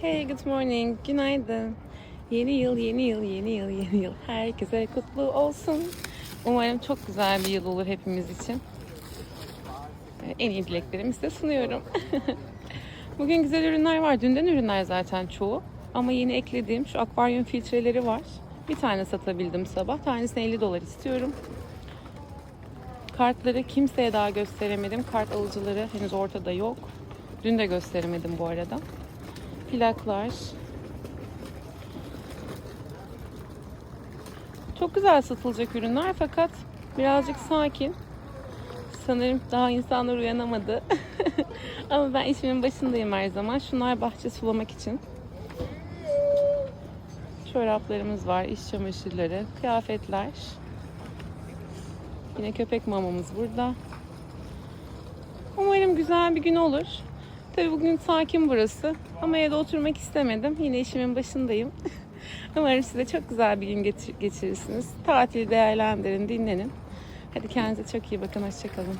Hey, good morning. Günaydın. Yeni yıl, yeni yıl, yeni yıl, yeni yıl. Herkese kutlu olsun. Umarım çok güzel bir yıl olur hepimiz için. Ee, En iyi dileklerimi size sunuyorum. Bugün güzel ürünler var. Dünden ürünler zaten çoğu. Ama yeni eklediğim şu akvaryum filtreleri var. Bir tane satabildim sabah. Tanesine 50 dolar istiyorum. Kartları kimseye daha gösteremedim. Kart alıcıları henüz ortada yok. Dün de gösteremedim bu arada. Plaklar. Çok güzel satılacak ürünler fakat birazcık sakin. Sanırım daha insanlar uyanamadı. Ama ben işimin başındayım her zaman. Şunlar bahçe sulamak için. Çoraplarımız var, iş çamaşırları, kıyafetler. Yine köpek mamamız burada. Umarım güzel bir gün olur. Tabii bugün sakin burası. Ama evde oturmak istemedim. Yine işimin başındayım. Umarım size çok güzel bir gün geçir- geçirirsiniz. Tatili değerlendirin, dinlenin. Hadi kendinize çok iyi bakın. Hoşçakalın.